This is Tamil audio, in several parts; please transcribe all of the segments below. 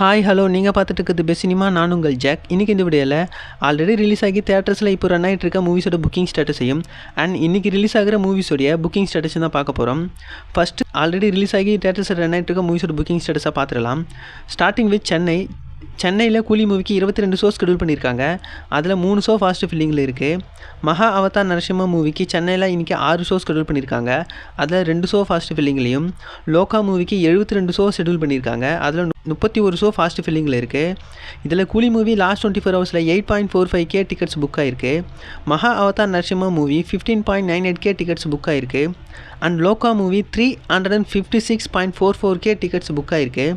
ஹாய் ஹலோ நீங்கள் பார்த்துட்டு இருக்கிறது பெஸ்ட் சினிமா நான் உங்கள் ஜாக் இன்றைக்கி இந்த வீடியோவில் ஆல்ரெடி ரிலீஸ் ஆகி தேட்டர்ஸில் இப்போ ரன் ஆகிட்டு இருக்க மூவிஸோட புக்கிங் ஸ்டேட்டஸையும் அண்ட் இன்றைக்கி ரிலீஸ் ஆகிற மூவிஸோடைய புக்கிங் ஸ்டேட்டஸும் தான் பார்க்க போகிறோம் ஃபஸ்ட்டு ஆல்ரெடி ரிலீஸ் ஆகி தேட்டர்ஸில் ரன் ஆகிட்டு இருக்க மூவிஸோட புக்கிங் ஸ்டேட்டஸாக பார்த்துடலாம். ஸ்டார்டிங் வித் சென்னை சென்னையில் கூலி மூவிக்கு இருபத்தி ரெண்டு ஷோ ஸ்கெடியூல் பண்ணியிருக்காங்க அதில் மூணு ஷோ ஃபாஸ்ட் ஃபில்லிங்கில் இருக்குது மகா அவதார் நரசிம்ம மூவிக்கு சென்னையில் இன்றைக்கி ஆறு ஷோ ஸ்கெடியூல் பண்ணியிருக்காங்க அதில் ரெண்டு ஷோ ஃபாஸ்ட் ஃபில்லிங்லேயும் லோகா மூவிக்கு எழுபத்தி ரெண்டு ஷோ ஷெடியூல் பண்ணியிருக்காங்க அதில் முப்பத்தி ஒரு ஷோ ஃபாஸ்ட் ஃபில்லிங்கில் இருக்குது இதில் Coolie movie last twenty four ஹவர்ஸில் eight point four five K tickets book ஆகிருக்கு Maha Avatar Narasimha movie fifteen point nine eight K tickets book ஆகிருக்கு and Lokah movie three hundred and fifty six point four four K tickets book ஆகிருக்கு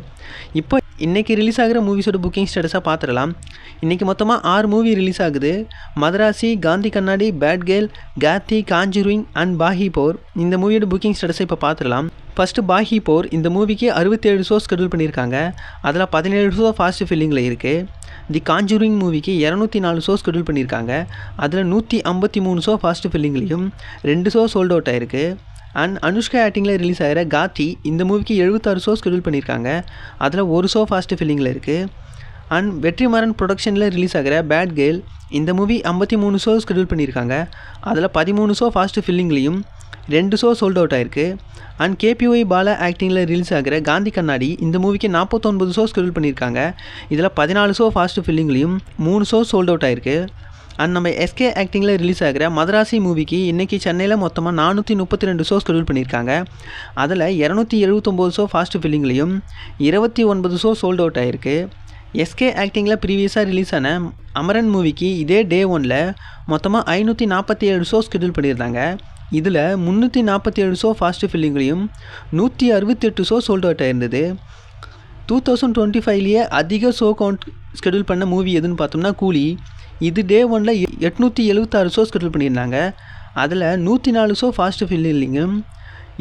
இப்போ இன்றைக்கி ரிலீஸ் ஆகிற மூவிஸோட புக்கிங் ஸ்டேட்டஸாக பார்த்துடலாம் இன்றைக்கி மொத்தமாக ஆறு மூவி ரிலீஸ் ஆகுது. Madharaasi Gandhi Kannadi bad girl Ghaati conjuring and Baaghi four இந்த மூவியோட புக்கிங் ஸ்டேட்டஸை இப்போ பார்த்துடலாம் ஃபஸ்ட்டு பாஹி போர் இந்த மூவிக்கு அறுபத்தேழு ஷோ ஸ்கெடியூல் பண்ணியிருக்காங்க அதில் பதினேழு ஷோ ஃபாஸ்ட் ஃபில்லிங்கில் இருக்குது தி காஞ்சூரிங் மூவிக்கு இரநூத்தி நாலு ஷோ ஸ்கெடியூல் பண்ணியிருக்காங்க அதில் நூற்றி ஐம்பத்தி மூணு ஷோ ஃபாஸ்ட் ஃபில்லிங்லேயும் ரெண்டு ஷோ சோல்ட் அவுட் ஆயிருக்கு. அண்ட் அனுஷ்கா ஆக்டிங்கில் ரிலீஸ் ஆகிற காத்தி இந்த மூவிக்கு எழுபத்தாறு ஷோ ஸ்கெடியூல் பண்ணியிருக்காங்க அதில் ஒரு ஷோ ஃபாஸ்ட் ஃபில்லிங்கில் இருக்குது அண்ட் வெற்றிமாறன் ப்ரொடக்ஷனில் ரிலீஸ் ஆகிற பேட் கேர்ள் இந்த மூவி ஐம்பத்தி மூணு ஷோ ஸ்கெடியூல் பண்ணியிருக்காங்க அதில் பதிமூணு ஷோ ஃபாஸ்ட் ஃபில்லிங்லேயும் ரெண்டு ஷோ சோல்ட் அவுட் ஆயிருக்கு. அண்ட் கேபிஒய் பாலா ஆக்டிங்கில் ரிலீஸ் ஆகிற காந்தி கண்ணாடி இந்த மூவிக்கு நாற்பத்தொன்பது ஷோ ஸ்கெடியூல் பண்ணியிருக்காங்க. இதில் பதினாலு ஷோ ஃபாஸ்ட் ஃபில்லிங்லேயும் மூணு ஷோ சோல்ட் அவுட் ஆயிருக்கு. அண்ட் நம்ம எஸ்கே ஆக்டிங்கில் ரிலீஸ் ஆகிற மதராசி மூவிக்கு இன்றைக்கி சென்னையில் மொத்தமாக நானூற்றி முப்பத்தி ரெண்டு ஷோ ஸ்கெடியூல் பண்ணியிருக்காங்க. அதில் இரநூத்தி எழுபத்தொம்போது ஷோ ஃபாஸ்ட் ஃபில்லிங்லேயும் இருபத்தி ஒன்பது ஷோ சோல்ட் அவுட் ஆயிருக்கு. எஸ்கே ஆக்டிங்கில் ப்ரீவியஸாக ரிலீஸ் ஆன அமரன் மூவிக்கு இதே டே ஒனில் மொத்தமாக ஐநூற்றி நாற்பத்தி ஏழு ஷோ ஸ்கெடியூல் பண்ணியிருந்தாங்க. இதில் முந்நூற்றி நாற்பத்தி ஏழு ஷோ ஃபாஸ்ட் ஃபில்லிங்லேயும் நூற்றி அறுபத்தெட்டு ஷோ சோல்ட் அவுட் ஆயிருந்தது. டூ தௌசண்ட் டுவெண்ட்டி ஃபைவ்லேயே அதிக ஷோ கவுண்ட் ஸ்கெடியூல் பண்ண மூவி எதுன்னு பார்த்தோம்னா கூலி. இது டே ஒனில் எட்நூற்றி எழுபத்தாறு ஷோ ஸ்கெடியூல் பண்ணியிருந்தாங்க. அதில் நூற்றி நாலு ஷோ ஃபாஸ்ட் ஃபில்லிங்கும்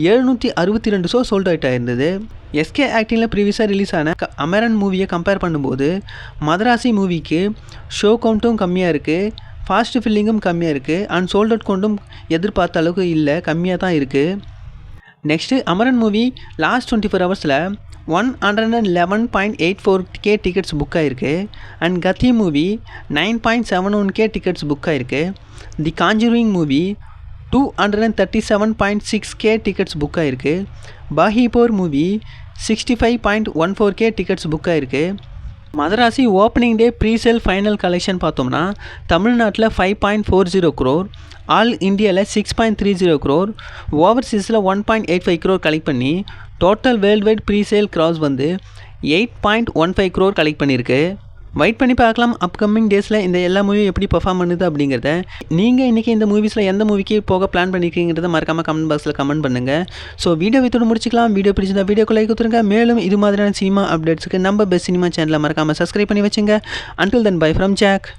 எழுநூற்றி அறுபத்தி ரெண்டு ஷோ சோல்ட் அவுட் ஆயிருந்தது. எஸ்கே ஆக்டிங்கில் ப்ரீவியஸாக ரிலீஸ் ஆன அமரன் மூவியை கம்பேர் பண்ணும்போது மதராசி மூவிக்கு ஷோ கவுண்ட்டும் கம்மியாக இருக்குது ஃபாஸ்ட் ஃபில்லிங்கும் கம்மியாக இருக்குது அண்ட் சோல்ட் அவுட் கொண்டும் எதிர்பார்த்த அளவுக்கு இல்லை. கம்மியாக தான் இருக்குது next Amaran movie last twenty four ஹவர்ஸில் one hundred and eleven point eight four K tickets book ஆகிருக்கு and Kaththi movie nine point seven one K tickets book ஆகிருக்கு The Conjuring movie two hundred and thirty seven point six K tickets book ஆகிருக்கு பாஹிபோர் movie sixty five point one four K tickets book ஆகிருக்கு Madharaasi opening day presale final collection பார்த்தோம்னா தமிழ்நாட்டில் five point four zero crore all இந்தியாவில் six point three zero crore ஓவர்சீஸில் one point eight five crore collect பண்ணி total world wide presale gross வந்து eight point one five crore collect பண்ணியிருக்கு. வெயிட் பண்ணி பார்க்கலாம் அப்கமிங் டேஸில் இந்த எல்லா மூவியும் எப்படி பர்ஃபார்ம் பண்ணுது அப்படிங்கிறத. நீங்கள் இன்றைக்கி இந்த மூவிஸில் எந்த மூவிக்கு போக பிளான் பண்ணியிருக்கீங்கிறத மறக்காமல் கமெண்ட் பாக்ஸில் கமெண்ட் பண்ணுங்கள் ஸோ வீடியோ வித்தோடு முடிச்சிக்கலாம். வீடியோ பிடிச்சிருந்தா வீடியோக்கு லைக் கொடுத்துருங்க. மேலும் இது மாதிரியான சினிமா அப்டேட்ஸுக்கு நம்ம பெஸ்ட் சினிமா சேனலை மறக்காமல் சப்ஸ்கிரைப் பண்ணி வச்சுங்க. Until then bye from Jack